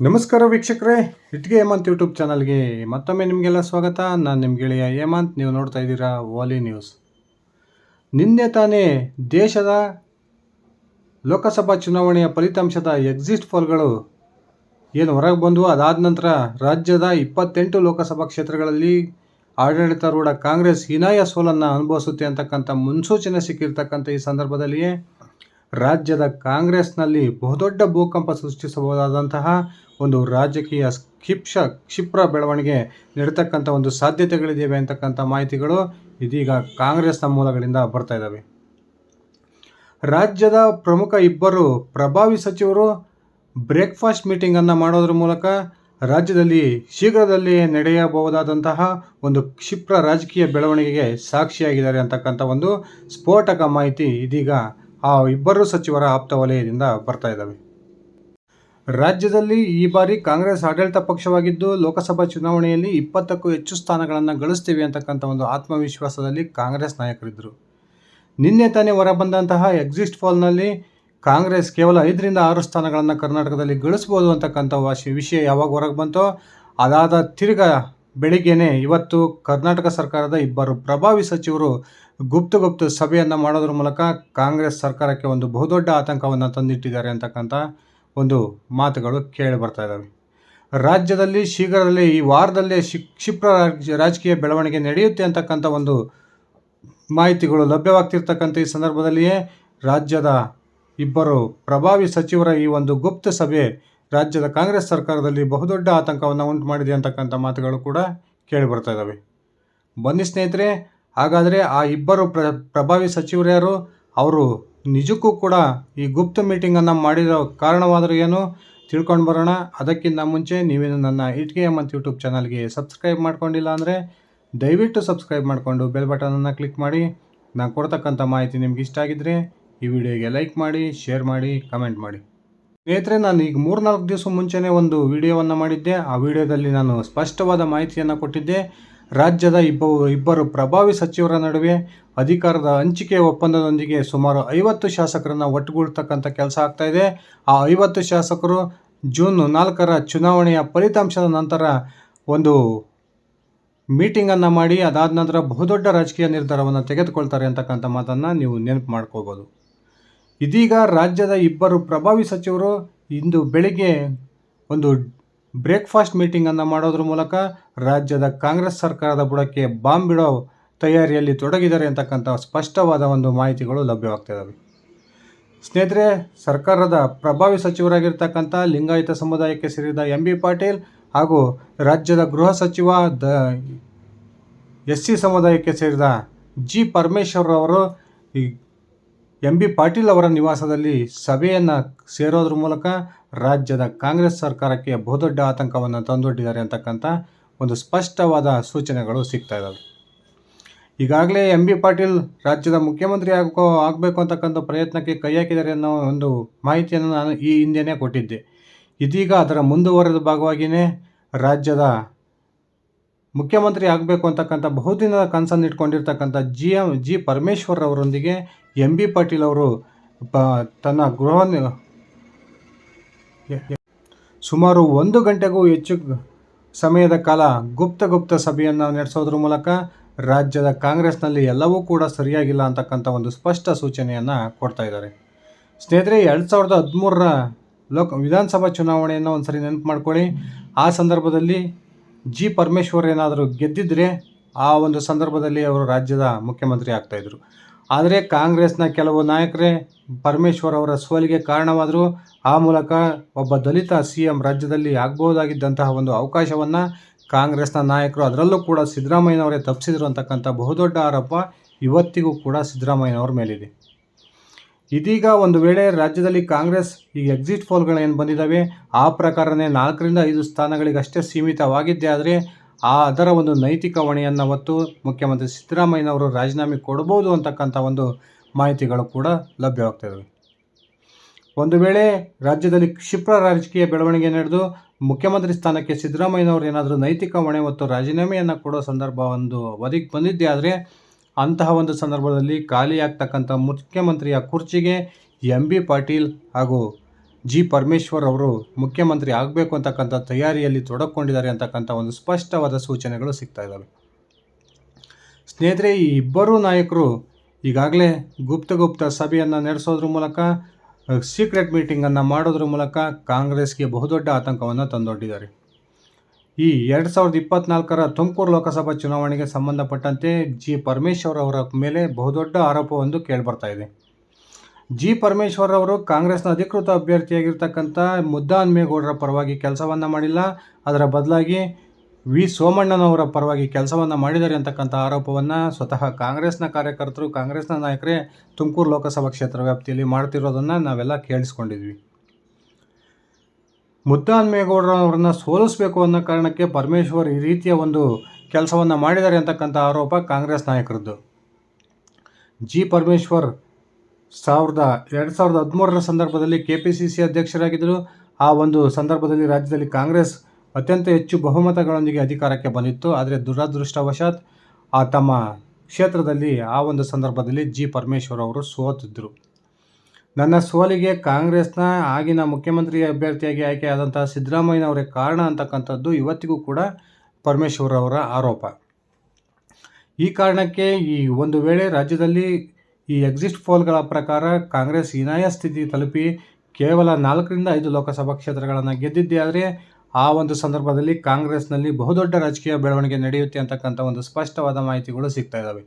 ನಮಸ್ಕಾರ ವೀಕ್ಷಕರೇ, ಇಟ್ಗೆ ಹೇಮಂತ್ ಯೂಟ್ಯೂಬ್ ಚಾನಲ್ಗೆ ಮತ್ತೊಮ್ಮೆ ನಿಮಗೆಲ್ಲ ಸ್ವಾಗತ. ನಾನು ನಿಮ್ಮ ಗೆಳೆಯ ಹೇಮಂತ್, ನೀವು ನೋಡ್ತಾ ಇದ್ದೀರಾ ವಾಲಿ ನ್ಯೂಸ್ ನಿನ್ನೆ ತಾನೇ ದೇಶದ ಲೋಕಸಭಾ ಚುನಾವಣೆಯ ಫಲಿತಾಂಶದ ಎಕ್ಸಿಟ್ ಪೋಲ್ಗಳು ಏನು ಹೊರಗೆ ಬಂದವು ಅದಾದ ನಂತರ ರಾಜ್ಯದ ಇಪ್ಪತ್ತೆಂಟು ಲೋಕಸಭಾ ಕ್ಷೇತ್ರಗಳಲ್ಲಿ ಆಡಳಿತಾರೂಢ ಕಾಂಗ್ರೆಸ್ ಹೀನಾಯ ಸೋಲನ್ನು ಅನುಭವಿಸುತ್ತೆ ಅಂತಕ್ಕಂಥ ಮುನ್ಸೂಚನೆ ಸಿಕ್ಕಿರ್ತಕ್ಕಂಥ ಈ ಸಂದರ್ಭದಲ್ಲಿಯೇ ರಾಜ್ಯದ ಕಾಂಗ್ರೆಸ್ನಲ್ಲಿ ಬಹುದೊಡ್ಡ ಭೂಕಂಪ ಸೃಷ್ಟಿಸಬಹುದಾದಂತಹ ಒಂದು ರಾಜಕೀಯ ಕ್ಷಿಪ್ಷ, ಕ್ಷಿಪ್ರ ಬೆಳವಣಿಗೆ ನೀಡತಕ್ಕಂಥ ಒಂದು ಸಾಧ್ಯತೆಗಳಿದ್ದಾವೆ ಅಂತಕ್ಕಂಥ ಮಾಹಿತಿಗಳು ಇದೀಗ ಕಾಂಗ್ರೆಸ್ನ ಮೂಲಗಳಿಂದ ಬರ್ತಾ ಇದ್ದಾವೆ ರಾಜ್ಯದ ಪ್ರಮುಖ ಇಬ್ಬರು ಪ್ರಭಾವಿ ಸಚಿವರು ಬ್ರೇಕ್ಫಾಸ್ಟ್ ಮೀಟಿಂಗನ್ನು ಮಾಡೋದ್ರ ಮೂಲಕ ರಾಜ್ಯದಲ್ಲಿ ಶೀಘ್ರದಲ್ಲಿಯೇ ನಡೆಯಬಹುದಾದಂತಹ ಒಂದು ಕ್ಷಿಪ್ರ ರಾಜಕೀಯ ಬೆಳವಣಿಗೆಗೆ ಸಾಕ್ಷಿಯಾಗಿದ್ದಾರೆ ಅಂತಕ್ಕಂಥ ಒಂದು ಸ್ಫೋಟಕ ಮಾಹಿತಿ ಇದೀಗ ಆ ಇಬ್ಬರು ಸಚಿವರ ಆಪ್ತ ವಲಯದಿಂದ ಬರ್ತಾ ಇದ್ದಾವೆ. ರಾಜ್ಯದಲ್ಲಿ ಈ ಬಾರಿ ಕಾಂಗ್ರೆಸ್ ಆಡಳಿತ ಪಕ್ಷವಾಗಿದ್ದು, ಲೋಕಸಭಾ ಚುನಾವಣೆಯಲ್ಲಿ ಇಪ್ಪತ್ತಕ್ಕೂ ಹೆಚ್ಚು ಸ್ಥಾನಗಳನ್ನು ಗಳಿಸ್ತೀವಿ ಅಂತಕ್ಕಂಥ ಒಂದು ಆತ್ಮವಿಶ್ವಾಸದಲ್ಲಿ ಕಾಂಗ್ರೆಸ್ ನಾಯಕರಿದ್ದರು ನಿನ್ನೆ ತಾನೇ ಹೊರಬಂದಂತಹ ಎಕ್ಸಿಸ್ಟ್ ಫಾಲ್ನಲ್ಲಿ ಕಾಂಗ್ರೆಸ್ ಕೇವಲ ಐದರಿಂದ ಆರು ಸ್ಥಾನಗಳನ್ನು ಕರ್ನಾಟಕದಲ್ಲಿ ಗಳಿಸ್ಬೋದು ಅಂತಕ್ಕಂಥ ವಿಷಯ ಯಾವಾಗ ಹೊರಗೆ ಬಂತೋ, ಅದಾದ ತಿರ್ಗ ಬೆಳಿಗ್ಗೆನೆ ಇವತ್ತು ಕರ್ನಾಟಕ ಸರ್ಕಾರದ ಇಬ್ಬರು ಪ್ರಭಾವಿ ಸಚಿವರು ಗುಪ್ತ ಗುಪ್ತ ಸಭೆಯನ್ನು ಮಾಡೋದ್ರ ಮೂಲಕ ಕಾಂಗ್ರೆಸ್ ಸರ್ಕಾರಕ್ಕೆ ಒಂದು ಬಹುದೊಡ್ಡ ಆತಂಕವನ್ನು ತಂದಿಟ್ಟಿದ್ದಾರೆ ಅಂತಕ್ಕಂಥ ಒಂದು ಮಾತುಗಳು ಕೇಳಿ ಬರ್ತಾ ಇದ್ದಾವೆ. ರಾಜ್ಯದಲ್ಲಿ ಶೀಘ್ರದಲ್ಲೇ ಈ ವಾರದಲ್ಲೇ ಶಿ, ಕ್ಷಿಪ್ರ ರಾಜಕೀಯ ಬೆಳವಣಿಗೆ ನಡೆಯುತ್ತೆ ಅಂತಕ್ಕಂಥ ಒಂದು ಮಾಹಿತಿಗಳು ಲಭ್ಯವಾಗ್ತಿರ್ತಕ್ಕಂಥ ಈ ಸಂದರ್ಭದಲ್ಲಿಯೇ ರಾಜ್ಯದ ಇಬ್ಬರು ಪ್ರಭಾವಿ ಸಚಿವರ ಈ ಒಂದು ಗುಪ್ತ ಸಭೆ ರಾಜ್ಯದ ಕಾಂಗ್ರೆಸ್ ಸರ್ಕಾರದಲ್ಲಿ ಬಹುದೊಡ್ಡ ಆತಂಕವನ್ನು ಉಂಟು ಮಾಡಿದೆ ಅಂತಕ್ಕಂಥ ಮಾತುಗಳು ಕೂಡ ಕೇಳಿ ಬರ್ತಾ ಇದ್ದಾವೆ ಬನ್ನಿ ಸ್ನೇಹಿತರೆ, ಹಾಗಾದರೆ ಆ ಇಬ್ಬರು ಪ್ರ, ಪ್ರಭಾವಿ ಸಚಿವರು ಯಾರು? ಅವರು ನಿಜಕ್ಕೂ ಕೂಡ ಈ ಗುಪ್ತ ಮೀಟಿಂಗನ್ನು ಮಾಡಿರೋ ಕಾರಣವಾದರೂ ಏನು? ತಿಳ್ಕೊಂಡು ಬರೋಣ. ಅದಕ್ಕಿಂತ ಮುಂಚೆ ನೀವೇನು ನನ್ನ ಇಟ್ಗೆ ಮತ್ತು ಯೂಟ್ಯೂಬ್ ಚಾನಲ್ಗೆ ಸಬ್ಸ್ಕ್ರೈಬ್ ಮಾಡ್ಕೊಂಡಿಲ್ಲ ಅಂದರೆ ದಯವಿಟ್ಟು ಸಬ್ಸ್ಕ್ರೈಬ್ ಮಾಡಿಕೊಂಡು ಬೆಲ್ ಬಟನನ್ನು ಕ್ಲಿಕ್ ಮಾಡಿ. ನಾನು ಕೊಡ್ತಕ್ಕಂಥ ಮಾಹಿತಿ ನಿಮ್ಗೆ ಇಷ್ಟ ಆಗಿದ್ದರೆ ಈ ವಿಡಿಯೋಗೆ ಲೈಕ್ ಮಾಡಿ, ಶೇರ್ ಮಾಡಿ, ಕಮೆಂಟ್ ಮಾಡಿ. ಸ್ನೇಹಿತರೆ, ನಾನು ಈಗ ಮೂರ್ನಾಲ್ಕು ದಿವಸ ಮುಂಚೆನೇ ಒಂದು ವಿಡಿಯೋವನ್ನು ಮಾಡಿದ್ದೆ. ಆ ವಿಡಿಯೋದಲ್ಲಿ ನಾನು ಸ್ಪಷ್ಟವಾದ ಮಾಹಿತಿಯನ್ನು ಕೊಟ್ಟಿದ್ದೆ. ರಾಜ್ಯದ ಇಬ್ಬರು ಇಬ್ಬರು ಪ್ರಭಾವಿ ಸಚಿವರ ನಡುವೆ ಅಧಿಕಾರದ ಹಂಚಿಕೆ ಒಪ್ಪಂದದೊಂದಿಗೆ ಸುಮಾರು ಐವತ್ತು ಶಾಸಕರನ್ನು ಒಟ್ಟುಗೂಡ್ತಕ್ಕಂಥ ಕೆಲಸ ಆಗ್ತಾ ಇದೆ. ಆ ಐವತ್ತು ಶಾಸಕರು ಜೂನ್ ನಾಲ್ಕರ ಚುನಾವಣೆಯ ಫಲಿತಾಂಶದ ನಂತರ ಒಂದು ಮೀಟಿಂಗನ್ನು ಮಾಡಿ, ಅದಾದ ನಂತರ ಬಹುದೊಡ್ಡ ರಾಜಕೀಯ ನಿರ್ಧಾರವನ್ನು ತೆಗೆದುಕೊಳ್ತಾರೆ ಅಂತಕ್ಕಂಥ ಮಾತನ್ನು ನೀವು ನೆನಪು ಮಾಡ್ಕೋಬೋದು. ಇದೀಗ ರಾಜ್ಯದ ಇಬ್ಬರು ಪ್ರಭಾವಿ ಸಚಿವರು ಇಂದು ಬೆಳಿಗ್ಗೆ ಒಂದು ಬ್ರೇಕ್ಫಾಸ್ಟ್ ಮೀಟಿಂಗನ್ನು ಮಾಡೋದ್ರ ಮೂಲಕ ರಾಜ್ಯದ ಕಾಂಗ್ರೆಸ್ ಸರ್ಕಾರದ ಬುಡಕ್ಕೆ ಬಾಂಬ್ ಬಿಡೋ ತಯಾರಿಯಲ್ಲಿ ತೊಡಗಿದ್ದಾರೆ ಅಂತಕ್ಕಂಥ ಸ್ಪಷ್ಟವಾದ ಒಂದು ಮಾಹಿತಿಗಳು ಲಭ್ಯವಾಗ್ತಿದ್ದಾವೆ ಸ್ನೇಹಿತರೆ, ಸರ್ಕಾರದ ಪ್ರಭಾವಿ ಸಚಿವರಾಗಿರ್ತಕ್ಕಂಥ ಲಿಂಗಾಯತ ಸಮುದಾಯಕ್ಕೆ ಸೇರಿದ ಎಂ ಬಿ ಪಾಟೀಲ್ ಹಾಗೂ ರಾಜ್ಯದ ಗೃಹ ಸಚಿವ ದ ಎಸ್ ಸಿ ಸಮುದಾಯಕ್ಕೆ ಸೇರಿದ ಜಿ ಪರಮೇಶ್ವರ್ ಅವರು ಎಂ ಬಿ ಪಾಟೀಲ್ ಅವರ ನಿವಾಸದಲ್ಲಿ ಸಭೆಯನ್ನು ಸೇರೋದ್ರ ಮೂಲಕ ರಾಜ್ಯದ ಕಾಂಗ್ರೆಸ್ ಸರ್ಕಾರಕ್ಕೆ ಬಹುದೊಡ್ಡ ಆತಂಕವನ್ನು ತಂದೊಡ್ಡಿದ್ದಾರೆ ಅಂತಕ್ಕಂಥ ಒಂದು ಸ್ಪಷ್ಟವಾದ ಸೂಚನೆಗಳು ಸಿಗ್ತಾ ಇದ್ದಾವೆ. ಈಗಾಗಲೇ ಎಂ ಬಿ ಪಾಟೀಲ್ ರಾಜ್ಯದ ಮುಖ್ಯಮಂತ್ರಿ ಆಗೋ ಆಗಬೇಕು ಅಂತಕ್ಕಂಥ ಪ್ರಯತ್ನಕ್ಕೆ ಕೈ ಹಾಕಿದ್ದಾರೆ ಅನ್ನೋ ಒಂದು ಮಾಹಿತಿಯನ್ನು ನಾನು ಈ ಹಿಂದೆಯೇ ಕೊಟ್ಟಿದ್ದೆ. ಇದೀಗ ಅದರ ಮುಂದುವರೆದ ಭಾಗವಾಗಿಯೇ ರಾಜ್ಯದ ಮುಖ್ಯಮಂತ್ರಿ ಆಗಬೇಕು ಅಂತಕ್ಕಂಥ ಬಹುದಿನದ ಕನಸನ್ನು ಇಟ್ಕೊಂಡಿರ್ತಕ್ಕಂಥ ಜಿ ಎಂ ಜಿ ಪರಮೇಶ್ವರ್ ಅವರೊಂದಿಗೆ ಎಂ ಬಿ ಪಾಟೀಲ್ ಅವರು ತನ್ನ ಗೃಹ ಸುಮಾರು ಒಂದು ಗಂಟೆಗೂ ಹೆಚ್ಚು ಸಮಯದ ಕಾಲ ಗುಪ್ತ ಗುಪ್ತ ಸಭೆಯನ್ನು ನಡೆಸೋದ್ರ ಮೂಲಕ ರಾಜ್ಯದ ಕಾಂಗ್ರೆಸ್ನಲ್ಲಿ ಎಲ್ಲವೂ ಕೂಡ ಸರಿಯಾಗಿಲ್ಲ ಅಂತಕ್ಕಂಥ ಒಂದು ಸ್ಪಷ್ಟ ಸೂಚನೆಯನ್ನು ಕೊಡ್ತಾ ಇದ್ದಾರೆ. ಸ್ನೇಹಿತರೆ, ಎರಡು ಸಾವಿರದ ಹದಿಮೂರರ ಲೋಕ ವಿಧಾನಸಭಾ ಚುನಾವಣೆಯನ್ನು ಒಂದ್ಸರಿ ನೆನಪು ಮಾಡ್ಕೊಳ್ಳಿ. ಆ ಸಂದರ್ಭದಲ್ಲಿ ಜಿ ಪರಮೇಶ್ವರ್ ಏನಾದರೂ ಗೆದ್ದಿದ್ರೆ ಆ ಒಂದು ಸಂದರ್ಭದಲ್ಲಿ ಅವರು ರಾಜ್ಯದ ಮುಖ್ಯಮಂತ್ರಿ ಆಗ್ತಾಯಿದ್ರು ಆದರೆ ಕಾಂಗ್ರೆಸ್ನ ಕೆಲವು ನಾಯಕರೇ ಪರಮೇಶ್ವರ್ ಅವರ ಸೋಲಿಗೆ ಕಾರಣವಾದರು ಆ ಮೂಲಕ ಒಬ್ಬ ದಲಿತ ಸಿ ಎಂ ರಾಜ್ಯದಲ್ಲಿ ಆಗಬಹುದಾಗಿದ್ದಂತಹ ಒಂದು ಅವಕಾಶವನ್ನು ಕಾಂಗ್ರೆಸ್ನ ನಾಯಕರು ಅದರಲ್ಲೂ ಕೂಡ ಸಿದ್ದರಾಮಯ್ಯನವರೇ ತಪ್ಪಿಸಿದ್ರು ಅಂತಕ್ಕಂಥ ಬಹುದೊಡ್ಡ ಆರೋಪ ಇವತ್ತಿಗೂ ಕೂಡ ಸಿದ್ದರಾಮಯ್ಯನವ್ರ ಮೇಲಿದೆ. ಇದೀಗ ಒಂದು ವೇಳೆ ರಾಜ್ಯದಲ್ಲಿ ಕಾಂಗ್ರೆಸ್ ಈ ಎಕ್ಸಿಟ್ ಪೋಲ್ಗಳೇನು ಬಂದಿದ್ದಾವೆ, ಆ ಪ್ರಕಾರನೇ ನಾಲ್ಕರಿಂದ ಐದು ಸ್ಥಾನಗಳಿಗಷ್ಟೇ ಸೀಮಿತವಾಗಿದ್ದೇ ಆದರೆ ಆ ಅದರ ಒಂದು ನೈತಿಕ ಹೊಣೆಯನ್ನು ಹೊತ್ತು ಮುಖ್ಯಮಂತ್ರಿ ಸಿದ್ದರಾಮಯ್ಯನವರು ರಾಜೀನಾಮೆ ಕೊಡ್ಬೋದು ಅಂತಕ್ಕಂಥ ಒಂದು ಮಾಹಿತಿಗಳು ಕೂಡ ಲಭ್ಯವಾಗ್ತಿದ್ದಾವೆ ಒಂದು ವೇಳೆ ರಾಜ್ಯದಲ್ಲಿ ಕ್ಷಿಪ್ರ ರಾಜಕೀಯ ಬೆಳವಣಿಗೆ ನಡೆದು ಮುಖ್ಯಮಂತ್ರಿ ಸ್ಥಾನಕ್ಕೆ ಸಿದ್ದರಾಮಯ್ಯನವರು ಏನಾದರೂ ನೈತಿಕ ಹೊಣೆ ಮತ್ತು ರಾಜೀನಾಮೆಯನ್ನು ಕೊಡೋ ಸಂದರ್ಭ ಒಂದು ಒದಗಿ ಬಂದಿದ್ದೇ ಆದರೆ ಅಂತಹ ಒಂದು ಸಂದರ್ಭದಲ್ಲಿ ಖಾಲಿಯಾಗ್ತಕ್ಕಂಥ ಮುಖ್ಯಮಂತ್ರಿಯ ಕುರ್ಚಿಗೆ ಎಂ ಬಿ ಪಾಟೀಲ್ ಹಾಗೂ ಜಿ ಪರಮೇಶ್ವರ್ ಅವರು ಮುಖ್ಯಮಂತ್ರಿ ಆಗಬೇಕು ಅಂತಕ್ಕಂಥ ತಯಾರಿಯಲ್ಲಿ ತೊಡಕೊಂಡಿದ್ದಾರೆ ಅಂತಕ್ಕಂಥ ಒಂದು ಸ್ಪಷ್ಟವಾದ ಸೂಚನೆಗಳು ಸಿಗ್ತಾ ಇದ್ದಾವೆ. ಸ್ನೇಹಿತರೆ, ಈ ಇಬ್ಬರೂ ನಾಯಕರು ಈಗಾಗಲೇ ಗುಪ್ತ ಗುಪ್ತ ಸಭೆಯನ್ನು ನಡೆಸೋದ್ರ ಮೂಲಕ ಸೀಕ್ರೆಟ್ ಮೀಟಿಂಗನ್ನು ಮಾಡೋದ್ರ ಮೂಲಕ ಕಾಂಗ್ರೆಸ್ಗೆ ಬಹುದೊಡ್ಡ ಆತಂಕವನ್ನು ತಂದೊಡ್ಡಿದ್ದಾರೆ. ಈ ಎರಡು ಸಾವಿರದ ಇಪ್ಪತ್ನಾಲ್ಕರ ತುಮಕೂರು ಲೋಕಸಭಾ ಚುನಾವಣೆಗೆ ಸಂಬಂಧಪಟ್ಟಂತೆ ಜಿ ಪರಮೇಶ್ವರ್ ಅವರ ಮೇಲೆ ಬಹುದೊಡ್ಡ ಆರೋಪವೊಂದು ಕೇಳಿಬರ್ತಾ ಇದೆ. ಜಿ ಪರಮೇಶ್ವರ್ ಅವರು ಕಾಂಗ್ರೆಸ್ನ ಅಧಿಕೃತ ಅಭ್ಯರ್ಥಿಯಾಗಿರ್ತಕ್ಕಂಥ ಮುದ್ದಾನ್ಮೇಗೌಡರ ಪರವಾಗಿ ಕೆಲಸವನ್ನು ಮಾಡಿಲ್ಲ. ಅದರ ಬದಲಾಗಿ ವಿ ಸೋಮಣ್ಣನವರ ಪರವಾಗಿ ಕೆಲಸವನ್ನು ಮಾಡಿದ್ದಾರೆ ಅಂತಕ್ಕಂಥ ಆರೋಪವನ್ನು ಸ್ವತಃ ಕಾಂಗ್ರೆಸ್ನ ಕಾರ್ಯಕರ್ತರು, ಕಾಂಗ್ರೆಸ್ನ ನಾಯಕರೇ ತುಮಕೂರು ಲೋಕಸಭಾ ಕ್ಷೇತ್ರ ವ್ಯಾಪ್ತಿಯಲ್ಲಿ ಮಾಡ್ತಿರೋದನ್ನು ನಾವೆಲ್ಲ ಕೇಳಿಸ್ಕೊಂಡಿದ್ವಿ. ಮುದ್ದಾನ್ಮೇಗೌಡರವ್ರನ್ನ ಸೋಲಿಸಬೇಕು ಅನ್ನೋ ಕಾರಣಕ್ಕೆ ಪರಮೇಶ್ವರ್ ಈ ರೀತಿಯ ಒಂದು ಕೆಲಸವನ್ನು ಮಾಡಿದ್ದಾರೆ ಅಂತಕ್ಕಂಥ ಆರೋಪ ಕಾಂಗ್ರೆಸ್ ನಾಯಕರದ್ದು. ಜಿ ಪರಮೇಶ್ವರ್ ಸಾವಿರದ ಎರಡು ಸಾವಿರದ ಹದಿಮೂರರ ಸಂದರ್ಭದಲ್ಲಿ ಕೆ ಪಿ ಸಿ ಸಿ ಅಧ್ಯಕ್ಷರಾಗಿದ್ದರು. ಆ ಒಂದು ಸಂದರ್ಭದಲ್ಲಿ ರಾಜ್ಯದಲ್ಲಿ ಕಾಂಗ್ರೆಸ್ ಅತ್ಯಂತ ಹೆಚ್ಚು ಬಹುಮತಗಳೊಂದಿಗೆ ಅಧಿಕಾರಕ್ಕೆ ಬಂದಿತ್ತು. ಆದರೆ ದುರದೃಷ್ಟವಶಾತ್ ಆ ತಮ್ಮ ಕ್ಷೇತ್ರದಲ್ಲಿ ಆ ಒಂದು ಸಂದರ್ಭದಲ್ಲಿ ಜಿ ಪರಮೇಶ್ವರ್ ಅವರು ಸೋತಿದ್ದರು ನನ್ನ ಸೋಲಿಗೆ ಕಾಂಗ್ರೆಸ್ನ ಆಗಿನ ಮುಖ್ಯಮಂತ್ರಿ ಅಭ್ಯರ್ಥಿಯಾಗಿ ಆಯ್ಕೆಯಾದಂತಹ ಸಿದ್ದರಾಮಯ್ಯನವರೇ ಕಾರಣ ಅಂತಕ್ಕಂಥದ್ದು ಇವತ್ತಿಗೂ ಕೂಡ ಪರಮೇಶ್ವರ್ ಅವರ ಆರೋಪ. ಈ ಕಾರಣಕ್ಕೆ ಈ ಒಂದು ವೇಳೆ ರಾಜ್ಯದಲ್ಲಿ ಈ ಎಕ್ಸಿಟ್ ಪೋಲ್ಗಳ ಪ್ರಕಾರ ಕಾಂಗ್ರೆಸ್ ಹೀನಾಯ ಸ್ಥಿತಿ ತಲುಪಿ ಕೇವಲ ನಾಲ್ಕರಿಂದ ಐದು ಲೋಕಸಭಾ ಕ್ಷೇತ್ರಗಳನ್ನು ಗೆದ್ದಿದ್ದೇ ಆದರೆ ಆ ಒಂದು ಸಂದರ್ಭದಲ್ಲಿ ಕಾಂಗ್ರೆಸ್ನಲ್ಲಿ ಬಹುದೊಡ್ಡ ರಾಜಕೀಯ ಬೆಳವಣಿಗೆ ನಡೆಯುತ್ತೆ ಅಂತಕ್ಕಂಥ ಒಂದು ಸ್ಪಷ್ಟವಾದ ಮಾಹಿತಿಗಳು ಸಿಗ್ತಾ ಇದ್ದಾವೆ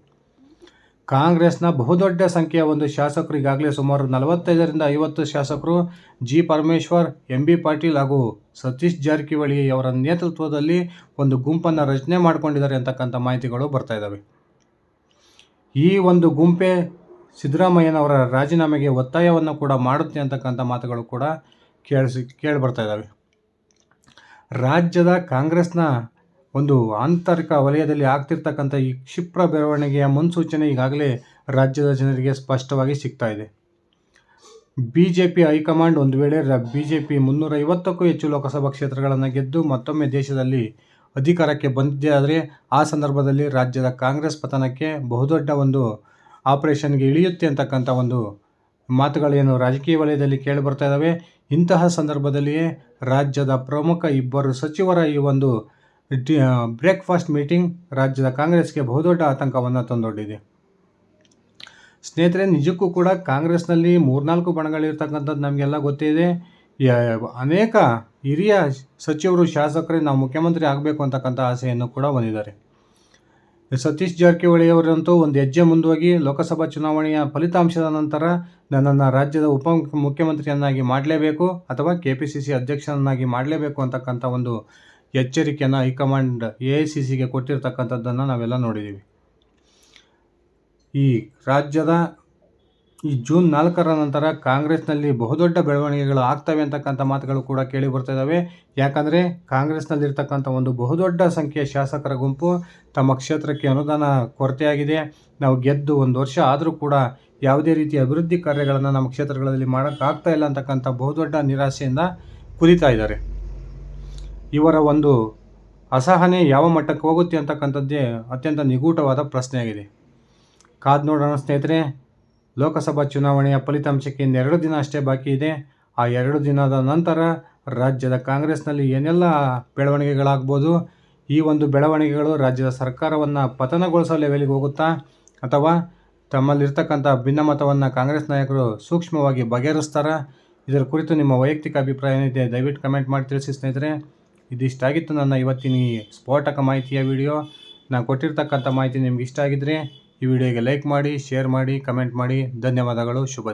ಕಾಂಗ್ರೆಸ್ನ ಬಹುದೊಡ್ಡ ಸಂಖ್ಯೆಯ ಒಂದು ಶಾಸಕರು ಈಗಾಗಲೇ ಸುಮಾರು ನಲವತ್ತೈದರಿಂದ ಐವತ್ತು ಶಾಸಕರು G Parameshwar, M B Patil ಹಾಗೂ ಸತೀಶ್ ಜಾರಕಿಹೊಳಿ ಅವರ ನೇತೃತ್ವದಲ್ಲಿ ಒಂದು ಗುಂಪನ್ನು ರಚನೆ ಮಾಡಿಕೊಂಡಿದ್ದಾರೆ ಅಂತಕ್ಕಂಥ ಮಾಹಿತಿಗಳು ಬರ್ತಾ ಇದ್ದಾವೆ ಈ ಒಂದು ಗುಂಪೆ ಸಿದ್ದರಾಮಯ್ಯನವರ ರಾಜೀನಾಮೆಗೆ ಒತ್ತಾಯವನ್ನು ಕೂಡ ಮಾಡುತ್ತೆ ಅಂತಕ್ಕಂಥ ಮಾತುಗಳು ಕೂಡ ಕೇಳಿಸಿ ಕೇಳಿ ಬರ್ತಾ ಇದ್ದಾವೆ ರಾಜ್ಯದ ಕಾಂಗ್ರೆಸ್ನ ಒಂದು ಆಂತರಿಕ ವಲಯದಲ್ಲಿ ಆಗ್ತಿರ್ತಕ್ಕಂಥ ಈ ಕ್ಷಿಪ್ರ ಬೆಳವಣಿಗೆಯ ಮುನ್ಸೂಚನೆ ಈಗಾಗಲೇ ರಾಜ್ಯದ ಜನರಿಗೆ ಸ್ಪಷ್ಟವಾಗಿ ಸಿಗ್ತಾ ಇದೆ. ಬಿ ಜೆ ಪಿ ಹೈಕಮಾಂಡ್ ಒಂದು ವೇಳೆ ಬಿ ಜೆ ಪಿ ಮುನ್ನೂರೈವತ್ತಕ್ಕೂ ಹೆಚ್ಚು ಲೋಕಸಭಾ ಕ್ಷೇತ್ರಗಳನ್ನು ಗೆದ್ದು ಮತ್ತೊಮ್ಮೆ ದೇಶದಲ್ಲಿ ಅಧಿಕಾರಕ್ಕೆ ಬಂದಿದೆ ಆದರೆ ಆ ಸಂದರ್ಭದಲ್ಲಿ ರಾಜ್ಯದ ಕಾಂಗ್ರೆಸ್ ಪತನಕ್ಕೆ ಬಹುದೊಡ್ಡ ಒಂದು ಆಪರೇಷನ್ಗೆ ಇಳಿಯುತ್ತೆ ಅಂತಕ್ಕಂಥ ಒಂದು ಮಾತುಗಳೇನು ರಾಜಕೀಯ ವಲಯದಲ್ಲಿ ಕೇಳಿಬರ್ತಾ ಇದ್ದಾವೆ ಇಂತಹ ಸಂದರ್ಭದಲ್ಲಿಯೇ ರಾಜ್ಯದ ಪ್ರಮುಖ ಇಬ್ಬರು ಸಚಿವರ ಈ ಒಂದು ಬ್ರೇಕ್ಫಾಸ್ಟ್ ಮೀಟಿಂಗ್ ರಾಜ್ಯದ ಕಾಂಗ್ರೆಸ್ಗೆ ಬಹುದೊಡ್ಡ ಆತಂಕವನ್ನು ತಂದೊಡ್ಡಿದೆ. ಸ್ನೇಹಿತರೆ, ನಿಜಕ್ಕೂ ಕೂಡ ಕಾಂಗ್ರೆಸ್ನಲ್ಲಿ ಮೂರ್ನಾಲ್ಕು ಬಣಗಳಿರ್ತಕ್ಕಂಥದ್ದು ನಮಗೆಲ್ಲ ಗೊತ್ತಿದೆ ಅನೇಕ ಹಿರಿಯ ಸಚಿವರು, ಶಾಸಕರೇ, ನಾವು ಮುಖ್ಯಮಂತ್ರಿ ಆಗಬೇಕು ಅಂತಕ್ಕಂಥ ಆಸೆಯನ್ನು ಕೂಡ ಹೊಂದಿದ್ದಾರೆ. ಸತೀಶ್ ಜಾರಕಿಹೊಳಿ ಅವರಂತೂ ಒಂದು ಹೆಜ್ಜೆ ಮುಂದುವಾಗಿ ಲೋಕಸಭಾ ಚುನಾವಣೆಯ ಫಲಿತಾಂಶದ ನಂತರ ನನ್ನನ್ನು ರಾಜ್ಯದ ಉಪ ಮುಖ್ಯಮಂತ್ರಿಯನ್ನಾಗಿ ಮಾಡಲೇಬೇಕು ಅಥವಾ ಕೆ ಪಿ ಸಿ ಸಿ ಅಧ್ಯಕ್ಷನನ್ನಾಗಿ ಮಾಡಲೇಬೇಕು ಅಂತಕ್ಕಂಥ ಒಂದು ಎಚ್ಚರಿಕೆಯನ್ನು ಹೈಕಮಾಂಡ್ ಎ ಐ ಸಿ ಸಿಗೆ ಕೊಟ್ಟಿರ್ತಕ್ಕಂಥದ್ದನ್ನು ನಾವೆಲ್ಲ ನೋಡಿದ್ದೀವಿ ಈ ರಾಜ್ಯದ ಈ ಜೂನ್ ನಾಲ್ಕರ ನಂತರ ಕಾಂಗ್ರೆಸ್ನಲ್ಲಿ ಬಹುದೊಡ್ಡ ಬೆಳವಣಿಗೆಗಳು ಆಗ್ತವೆ ಅಂತಕ್ಕಂಥ ಮಾತುಗಳು ಕೂಡ ಕೇಳಿ ಬರ್ತಾ ಇದ್ದಾವೆ ಯಾಕಂದರೆ ಕಾಂಗ್ರೆಸ್ನಲ್ಲಿರ್ತಕ್ಕಂಥ ಒಂದು ಬಹುದೊಡ್ಡ ಸಂಖ್ಯೆಯ ಶಾಸಕರ ಗುಂಪು ತಮ್ಮ ಕ್ಷೇತ್ರಕ್ಕೆ ಅನುದಾನ ಕೊರತೆಯಾಗಿದೆ. ನಾವು ಗೆದ್ದು ಒಂದು ವರ್ಷ ಆದರೂ ಕೂಡ ಯಾವುದೇ ರೀತಿ ಅಭಿವೃದ್ಧಿ ಕಾರ್ಯಗಳನ್ನು ನಮ್ಮ ಕ್ಷೇತ್ರಗಳಲ್ಲಿ ಮಾಡೋಕ್ಕಾಗ್ತಾ ಇಲ್ಲ ಅಂತಕ್ಕಂಥ ಬಹುದೊಡ್ಡ ನಿರಾಸೆಯಿಂದ ಕುದಿತಾ ಇದ್ದಾರೆ. ಇವರ ಒಂದು ಅಸಹನೆ ಯಾವ ಮಟ್ಟಕ್ಕೆ ಹೋಗುತ್ತೆ ಅಂತಕ್ಕಂಥದ್ದೇ ಅತ್ಯಂತ ನಿಗೂಢವಾದ ಪ್ರಶ್ನೆಯಾಗಿದೆ. ಕಾದು ನೋಡೋಣ ಸ್ನೇಹಿತರೆ ಲೋಕಸಭಾ ಚುನಾವಣೆಯ ಫಲಿತಾಂಶಕ್ಕೆ ಇನ್ನೆರಡು ದಿನ ಅಷ್ಟೇ ಬಾಕಿ ಇದೆ. ಆ ಎರಡು ದಿನದ ನಂತರ ರಾಜ್ಯದ ಕಾಂಗ್ರೆಸ್ನಲ್ಲಿ ಏನೆಲ್ಲ ಬೆಳವಣಿಗೆಗಳಾಗ್ಬೋದು? ಈ ಒಂದು ಬೆಳವಣಿಗೆಗಳು ರಾಜ್ಯದ ಸರ್ಕಾರವನ್ನು ಪತನಗೊಳಿಸೋ ಲೆವೆಲಿಗೆ ಹೋಗುತ್ತಾ? ಅಥವಾ ತಮ್ಮಲ್ಲಿರ್ತಕ್ಕಂಥ ಭಿನ್ನಮತವನ್ನು ಕಾಂಗ್ರೆಸ್ ನಾಯಕರು ಸೂಕ್ಷ್ಮವಾಗಿ ಬಗೆಹರಿಸ್ತಾರ? ಇದರ ಕುರಿತು ನಿಮ್ಮ ವೈಯಕ್ತಿಕ ಅಭಿಪ್ರಾಯ ಏನಿದೆ? ದಯವಿಟ್ಟು ಕಮೆಂಟ್ ಮಾಡಿ ತಿಳಿಸಿ ಸ್ನೇಹಿತರೆ. ಇದಿಷ್ಟಾಗಿತ್ತು ನನ್ನ ಇವತ್ತಿನ ಈ ಸ್ಫೋಟಕ ಮಾಹಿತಿಯ ವಿಡಿಯೋ. ನಾನು ಕೊಟ್ಟಿರ್ತಕ್ಕಂಥ ಮಾಹಿತಿ ನಿಮ್ಗೆ ಇಷ್ಟ ಆಗಿದ್ದರೆ ಈ ವಿಡಿಯೋಗೆ ಲೈಕ್ ಮಾಡಿ ಶೇರ್ ಮಾಡಿ ಕಮೆಂಟ್ ಮಾಡಿ. ಧನ್ಯವಾದಗಳು. ಶುಭ